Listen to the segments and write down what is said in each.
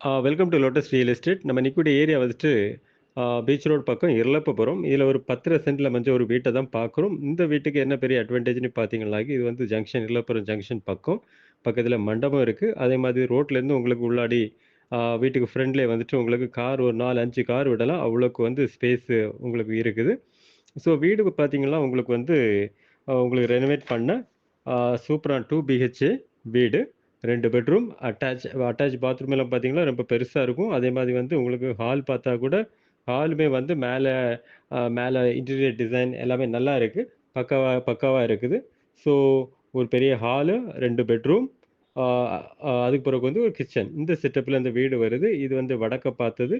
Welcome to Lotus real estate நம்ம நிற்கக்கூடிய area வந்துட்டு பீச் ரோட் பக்கம் இருளப்பபுரம் இதில் ஒரு பத்தரை சென்டில் மஞ்சள் ஒரு வீட்டை தான் பார்க்குறோம். இந்த வீட்டுக்கு என்ன பெரிய அட்வான்டேஜ்னு பார்த்தீங்கன்னா இது வந்து ஜங்ஷன் இருளப்புறம் ஜங்ஷன் பக்கம். பக்கத்தில் மண்டபம் இருக்குது அதே மாதிரி ரோட்லேருந்து உங்களுக்கு உள்ளாடி வீட்டுக்கு ஃப்ரெண்ட்லேயே வந்துட்டு உங்களுக்கு கார் ஒரு நாலு அஞ்சு கார் விடலாம். அவ்வளோக்கு வந்து ஸ்பேஸு உங்களுக்கு இருக்குது. ஸோ வீடு பார்த்தீங்கன்னா உங்களுக்கு வந்து உங்களுக்கு ரெனோவேட் பண்ண சூப்பரான டூ பிஹெச்ஏ வீடு. ரெண்டு பெட்ரூம் அட்டாச் அட்டாச் பாத்ரூம் எல்லாம் பார்த்தீங்கன்னா ரொம்ப பெருசாக இருக்கும். அதே மாதிரி வந்து உங்களுக்கு ஹால் பார்த்தா கூட ஹாலுமே வந்து மேலே மேலே இன்டீரியர் டிசைன் எல்லாமே நல்லா இருக்குது பக்காவா பக்காவாக இருக்குது. ஸோ ஒரு பெரிய ஹாலு ரெண்டு பெட்ரூம் அதுக்கு பிறகு வந்து ஒரு கிச்சன் இந்த செட்டப்பில் இந்த வீடு வருது. இது வந்து வடக்க பார்த்தது.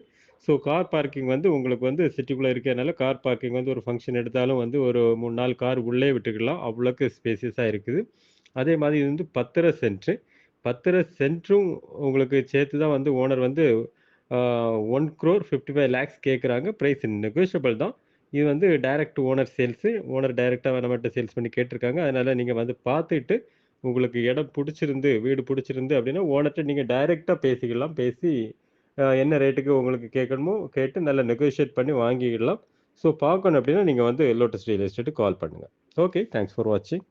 ஸோ கார் பார்க்கிங் வந்து உங்களுக்கு வந்து சிட்டிக்குள்ளே இருக்கிறதுனால கார் பார்க்கிங் வந்து ஒரு ஃபங்க்ஷன் எடுத்தாலும் வந்து ஒரு மூணு நாலு கார் உள்ளே விட்டுக்கலாம். அவ்வளோக்கு ஸ்பேசியஸாக இருக்குது. அதே மாதிரி இது வந்து பத்தரை சென்ட்ரு. பத்தரை சென்ட்டும் உங்களுக்கு சேர்த்து தான் வந்து ஓனர் வந்து one crore fifty five lakhs கேட்குறாங்க ப்ரைஸ் நெகோஷியபிள் தான். இது வந்து டைரக்ட் ஓனர் சேல்ஸு ஓனர் டைரெக்டாக நம்மகிட்ட சேல்ஸ் பண்ணி கேட்டிருக்காங்க. அதனால் நீங்கள் வந்து பார்த்துட்டு உங்களுக்கு இடம் பிடிச்சிருந்து வீடு பிடிச்சிருந்து அப்படின்னா ஓனர்கிட்ட நீங்கள் டைரெக்டாக பேசிக்கலாம். பேசி என்ன ரேட்டுக்கு உங்களுக்கு கேட்கணுமோ கேட்டு நல்லா நெகோஷியேட் பண்ணி வாங்கிக்கலாம் ஸோ பார்க்கணும் அப்படின்னா நீங்கள் வந்து லோட்டஸ் ரியல் எஸ்டேட்டு கால் பண்ணுங்கள் ஓகே தேங்க்ஸ் ஃபார் வாட்சிங்